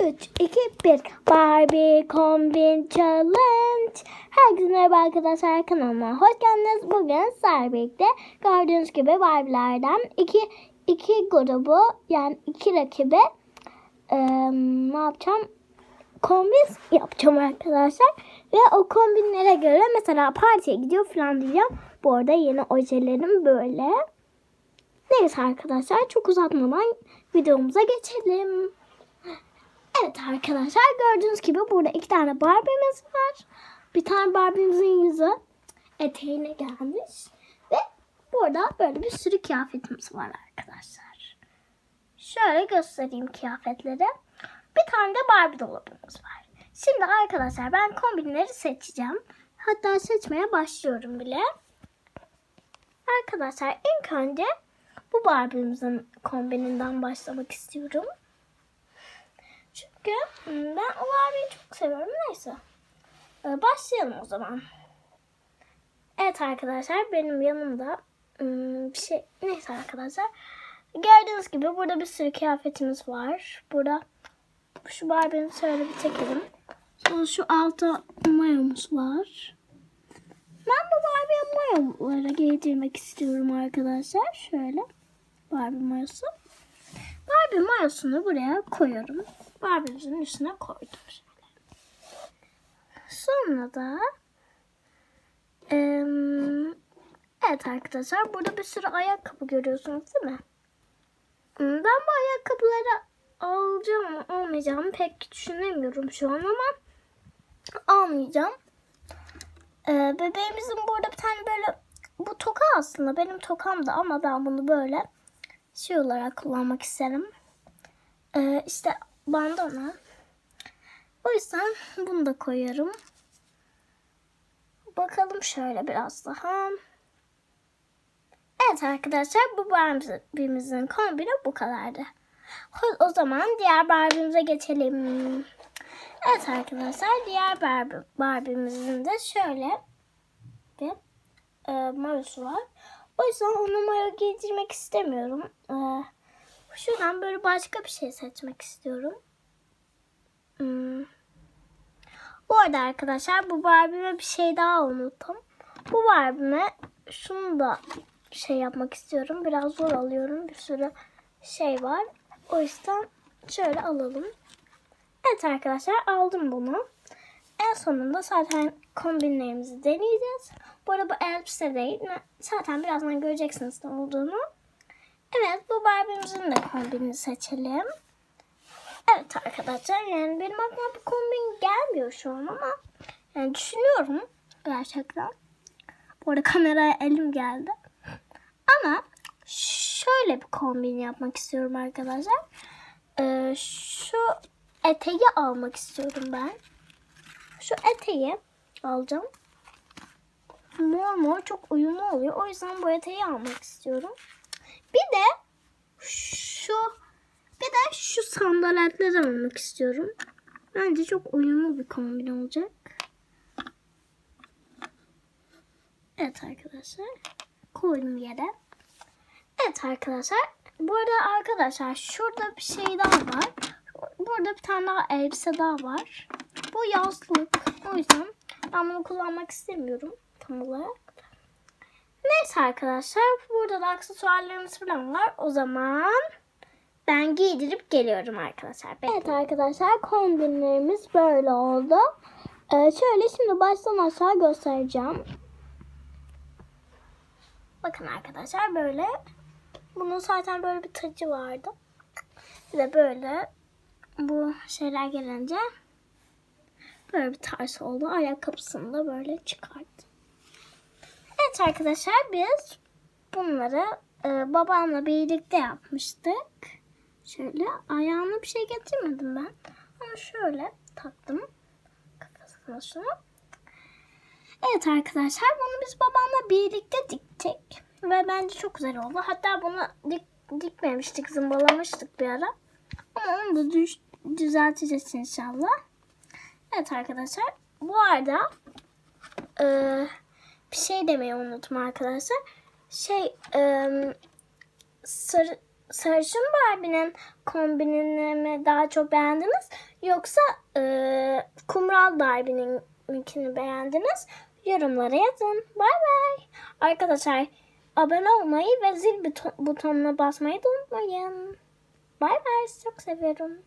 3, 2, 1. Barbie Kombin Challenge. Herkese merhaba arkadaşlar kanalıma hoş geldiniz. Bugün sizlerle gördüğünüz gibi Barbie'lerden iki, iki grubu yani iki rakibe eee, ne yapacağım? Kombin yapacağım arkadaşlar. Ve o kombinlere göre mesela partiye gidiyor falan diyeceğim. Bu arada yeni ojelerim böyle. Neyse arkadaşlar çok uzatmadan videomuza geçelim. Arkadaşlar gördüğünüz gibi burada iki tane Barbie'miz var. Bir tane Barbie'mizin yüzü eteğine gelmiş. Ve burada böyle bir sürü kıyafetimiz var arkadaşlar. Şöyle göstereyim kıyafetleri. Bir tane de Barbie dolabımız var. Şimdi arkadaşlar ben kombinleri seçeceğim. Hatta seçmeye başlıyorum bile. Arkadaşlar ilk önce bu Barbie'mizin kombininden başlamak istiyorum. Çünkü ben o Barbie'yi çok seviyorum. Neyse. Ee, Başlayalım o zaman. Evet arkadaşlar benim yanımda hmm, bir şey neyse arkadaşlar. Gördüğünüz gibi burada bir sürü kıyafetimiz var. Burada şu Barbie'ni şöyle bir çekelim. Sonra şu altta mayomuz var. Ben bu Barbie mayoları giydirmek istiyorum arkadaşlar. Şöyle Barbie mayosu. Barbie mayosunu buraya koyuyorum. Barbie'mizin üstüne koydum. Şöyle. Sonra da em, evet arkadaşlar burada bir sürü ayakkabı görüyorsunuz değil mi? Ben bu ayakkabıları alacağım almayacağım pek düşünemiyorum şu an ama almayacağım. Ee, bebeğimizin burada bir tane böyle bu toka aslında benim tokam da ama ben bunu böyle şey olarak kullanmak isterim. Ee, işte bandana. O yüzden bunu da koyarım. Bakalım şöyle biraz daha. Evet arkadaşlar bu Barbie'mizin kombini bu kadardı. O- zaman diğer Barbie'mize geçelim. Evet arkadaşlar diğer Barbie, Barbie'mizin de şöyle bir e, mayosu var. O yüzden onu mayo giydirmek istemiyorum. E, şuradan böyle başka bir şey seçmek istiyorum. Hmm. Bu arada arkadaşlar bu Barbie'me bir şey daha unuttum. Bu Barbie'me şunu da şey yapmak istiyorum. Biraz zor alıyorum. Bir sürü şey var. O yüzden şöyle alalım. Evet arkadaşlar aldım bunu. En sonunda zaten kombinlerimizi deneyeceğiz. Bu arada bu elbise değil. Zaten birazdan göreceksiniz ne olduğunu. Evet bu Barbie'mizin de kombinini seçelim. Evet arkadaşlar yani benim aklıma bir kombin gelmiyor şu an ama yani düşünüyorum gerçekten. Bu arada kameraya elim geldi. Ama şöyle bir kombin yapmak istiyorum arkadaşlar. Ee, şu eteği almak istiyorum ben. Şu eteği alacağım. Mor mor çok uyumlu oluyor. O yüzden bu eteği almak istiyorum. Bir de şu bir de şu sandaletleri almak istiyorum. Bence çok uyumlu bir kombin olacak. Evet arkadaşlar. Koydum yere. Evet arkadaşlar. Bu arada arkadaşlar şurada bir şey daha var. Burada bir tane daha elbise daha var. Bu yazlık. O yüzden ben bunu kullanmak istemiyorum tam olarak. Neyse arkadaşlar. Burada da aksesuarlarımız falan var. O zaman ben giydirip geliyorum arkadaşlar. Evet arkadaşlar kombinlerimiz böyle oldu. Ee, şöyle şimdi baştan aşağı göstereceğim. Bakın arkadaşlar böyle. Bunun zaten böyle bir tacı vardı. Bir de böyle bu şeyler gelince böyle bir tarz oldu. Ayakkabısını da böyle çıkarttım. Evet arkadaşlar biz bunları e, babamla birlikte yapmıştık. Şöyle ayağına bir şey getirmedim ben. Ama şöyle taktım kafasına şunu. Evet arkadaşlar bunu biz babamla birlikte diktik. Ve bence çok güzel oldu. Hatta bunu dik, dikmemiştik, zımbalamıştık bir ara. Ama onu da düş, düzelteceğiz inşallah. Evet arkadaşlar. Bu arada e, bir şey demeyi unuttum arkadaşlar. Şey e, sarı, sarışın Barbie'nin kombinini mi daha çok beğendiniz? Yoksa e, Kumral Barbie'ninkini beğendiniz? Yorumlara yazın. Bay bay. Arkadaşlar abone olmayı ve zil buton- butonuna basmayı da unutmayın. Bay bay. Çok seviyorum.